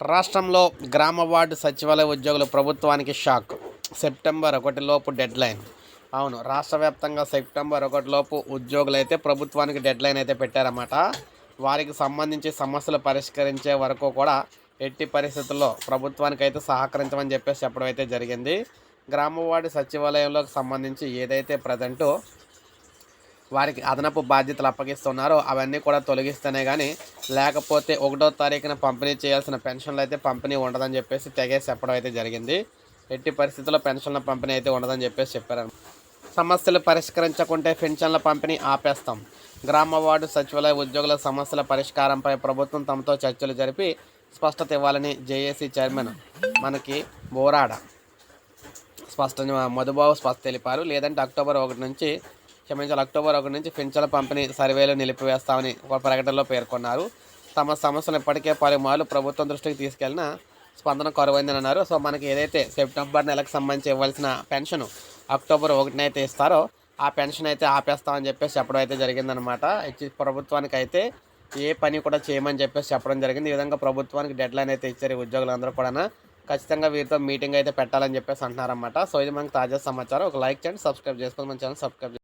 రాష్ట్రంలో గ్రామ వార్డు సచివాలయ ఉద్యోగులు ప్రభుత్వానికి షాక్. సెప్టెంబర్ ఒకటి లోపు డెడ్ లైన్ అవును రాష్ట్ర వ్యాప్తంగా సెప్టెంబర్ ఒకటి లోపు ఉద్యోగులు అయితే ప్రభుత్వానికి డెడ్లైన్ అయితే పెట్టారన్నమాట. వారికి సంబంధించి సమస్యలు పరిష్కరించే వరకు కూడా ఎట్టి పరిస్థితుల్లో ప్రభుత్వానికి అయితే సహకరించమని చెప్పేసి చెప్పడం అయితే జరిగింది. గ్రామ వార్డు సచివాలయంలోకి సంబంధించి ఏదైతే ప్రజెంటు వారికి అదనపు బాధ్యతలు అప్పగిస్తున్నారో అవన్నీ కూడా తొలగిస్తేనే కానీ లేకపోతే ఒకటో తారీఖున పంపిణీ చేయాల్సిన పెన్షన్లు అయితే పంపిణీ ఉండదని చెప్పేసి తెగేసి చెప్పడం అయితే జరిగింది. ఎట్టి పరిస్థితుల్లో పెన్షన్ల పంపిణీ అయితే ఉండదని చెప్పేసి చెప్పారు. సమస్యలు పరిష్కరించకుంటే పెన్షన్ల పంపిణీ ఆపేస్తాం. గ్రామ వార్డు సచివాలయ ఉద్యోగుల సమస్యల పరిష్కారంపై ప్రభుత్వం తమతో చర్చలు జరిపి స్పష్టత ఇవ్వాలని జేఏసీ చైర్మన్ మనకి బోరాడ స్పష్టంగా మధుబాబు స్పష్ట తెలిపారు. లేదంటే అక్టోబర్ ఒకటి నుంచి క్షమించాలి. అక్టోబర్ ఒకటి నుంచి పెన్షన్ల పంపిణీ సర్వేలు నిలిపివేస్తామని ఒక ప్రకటనలో పేర్కొన్నారు. తమ సమస్యలు ఇప్పటికే పలుమార్లు ప్రభుత్వం దృష్టికి తీసుకెళ్ళిన స్పందన కొరవైందని అన్నారు సో మనకి ఏదైతే సెప్టెంబర్ నెలకు సంబంధించి ఇవ్వాల్సిన పెన్షన్ అక్టోబర్ ఒకటిన అయితే ఇస్తారో ఆ పెన్షన్ అయితే ఆపేస్తామని చెప్పేసి చెప్పడం అయితే జరిగిందనమాట ఇచ్చి ప్రభుత్వానికి అయితే ఏ పని కూడా చేయమని చెప్పేసి చెప్పడం జరిగింది. ఈ విధంగా ప్రభుత్వానికి డెడ్లైన్ అయితే ఇచ్చారు ఉద్యోగులందరూ కూడా ఖచ్చితంగా వీరితో మీటింగ్ అయితే పెట్టాలని చెప్పేసి అంటున్నారన్నమాట. సో ఇది మనకు తాజా సమాచారం. ఒక లైక్ చేయండి సబ్స్క్రైబ్ చేసుకోండి. మన ఛానల్ సబ్స్క్రైబ్